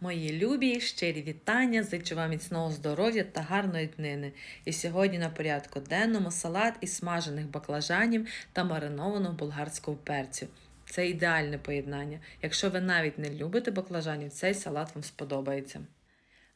Мої любі щирі вітання, зичу вам міцного здоров'я та гарної днини. І сьогодні на порядку денному салат із смажених баклажанів та маринованого болгарського перцю. Це ідеальне поєднання. Якщо ви навіть не любите баклажанів, цей салат вам сподобається.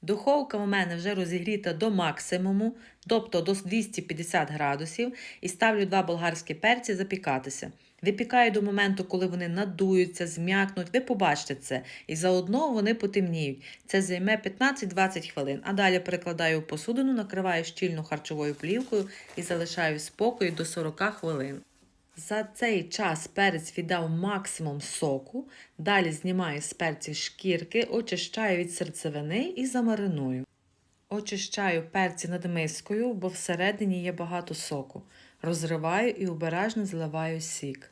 Духовка у мене вже розігріта до максимуму, тобто до 250 градусів, і ставлю два болгарські перці запікатися. Випікаю до моменту, коли вони надуються, зм'якнуть. Ви побачите це. І заодно вони потемніють. Це займе 15-20 хвилин. А далі перекладаю у посудину, накриваю щільно харчовою плівкою і залишаю спокою до 40 хвилин. За цей час перець віддав максимум соку, далі знімаю з перців шкірки, очищаю від серцевини і замариную. Очищаю перці над мискою, бо всередині є багато соку. Розриваю і обережно зливаю сік.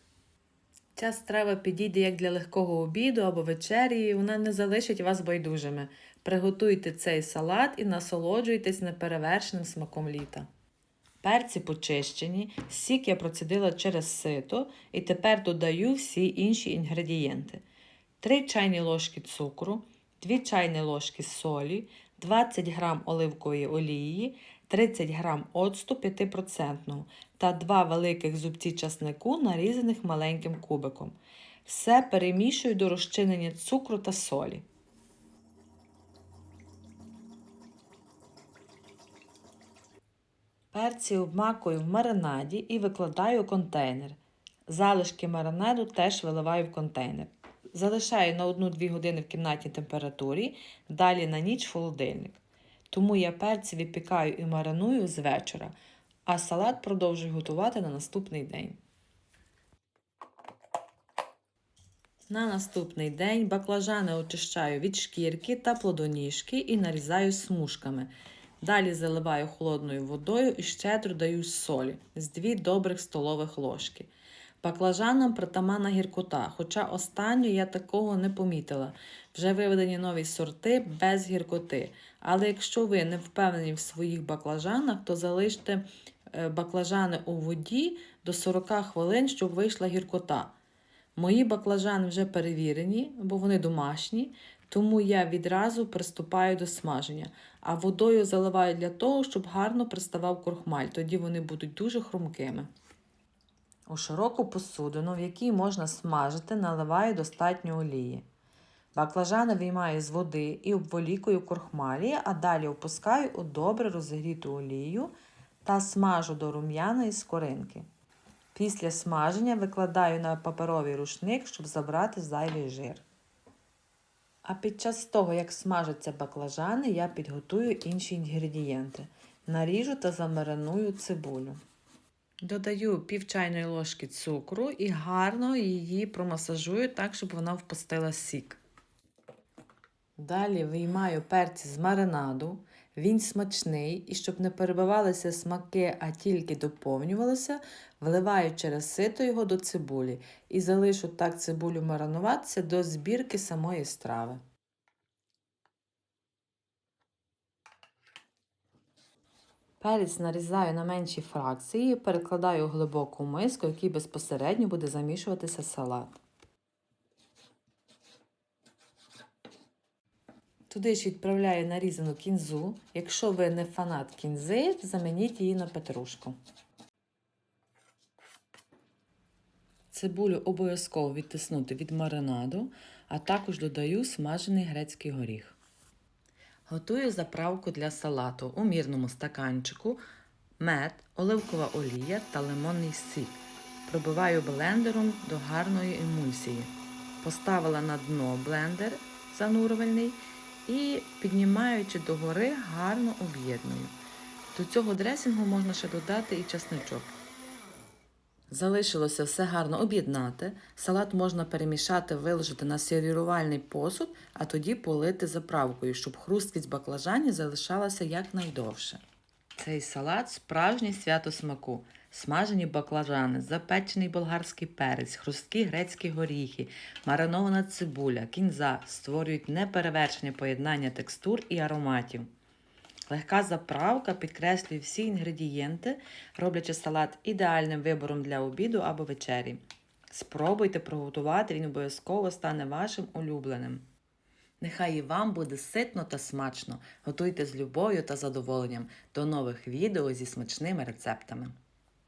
Ця страва підійде як для легкого обіду або вечері, і вона не залишить вас байдужими. Приготуйте цей салат і насолоджуйтесь неперевершеним смаком літа. Перці почищені, сік я процідила через сито і тепер додаю всі інші інгредієнти: 3 чайні ложки цукру, 2 чайні ложки солі, 20 г оливкової олії, 30 г оцту 5% та 2 великих зубці часнику, нарізаних маленьким кубиком. Все перемішую до розчинення цукру та солі. Перці обмакую в маринаді і викладаю у контейнер. Залишки маринаду теж виливаю в контейнер. Залишаю на 1-2 години в кімнатній температурі, далі на ніч в холодильник. Тому я перці випікаю і мариную з вечора, а салат продовжую готувати на наступний день. На наступний день баклажани очищаю від шкірки та плодоніжки і нарізаю смужками. Далі заливаю холодною водою і щедро даю солі з 2 добрих столових ложки. Баклажанам притаманна гіркота, хоча останню я такого не помітила. Вже виведені нові сорти без гіркоти. Але якщо ви не впевнені в своїх баклажанах, то залиште е, баклажани у воді до 40 хвилин, щоб вийшла гіркота. Мої баклажани вже перевірені, бо вони домашні, тому я відразу приступаю до смаження, а водою заливаю для того, щоб гарно приставав крохмаль, тоді вони будуть дуже хрумкими. У широку посудину, в якій можна смажити, наливаю достатньо олії. Баклажани виймаю з води і обволікую крохмалі, а далі опускаю у добре розігріту олію та смажу до рум'яної скоринки. Після смаження викладаю на паперовий рушник, щоб забрати зайвий жир. А під час того, як смажаться баклажани, я підготую інші інгредієнти. Наріжу та замариную цибулю. Додаю пів чайної ложки цукру і гарно її промасажую так, щоб вона впустила сік. Далі виймаю перці з маринаду. Він смачний і щоб не перебивалися смаки, а тільки доповнювалися, вливаю через сито його до цибулі і залишу так цибулю маринуватися до збірки самої страви. Перець нарізаю на менші фракції перекладаю у глибоку миску, в якій безпосередньо буде замішуватися салат. Туди ж відправляю нарізану кінзу. Якщо ви не фанат кінзи, замініть її на петрушку. Цибулю обов'язково відтиснути від маринаду, а також додаю смажений грецький горіх. Готую заправку для салату у мірному стаканчику, мед, оливкова олія та лимонний сік. Пробиваю блендером до гарної емульсії. Поставила на дно блендер занурювальний і, піднімаючи догори, гарно об'єдную. До цього дресингу можна ще додати і чесничок. Залишилося все гарно об'єднати. Салат можна перемішати, виложити на сервірувальний посуд, а тоді полити заправкою, щоб хрусткість баклажанів залишалася якнайдовше. Цей салат справжнє свято смаку. Смажені баклажани, запечений болгарський перець, хрусткі грецькі горіхи, маринована цибуля, кінза створюють неперевершення поєднання текстур і ароматів. Легка заправка підкреслює всі інгредієнти, роблячи салат ідеальним вибором для обіду або вечері. Спробуйте приготувати, він обов'язково стане вашим улюбленим. Нехай і вам буде ситно та смачно. Готуйте з любов'ю та задоволенням. До нових відео зі смачними рецептами.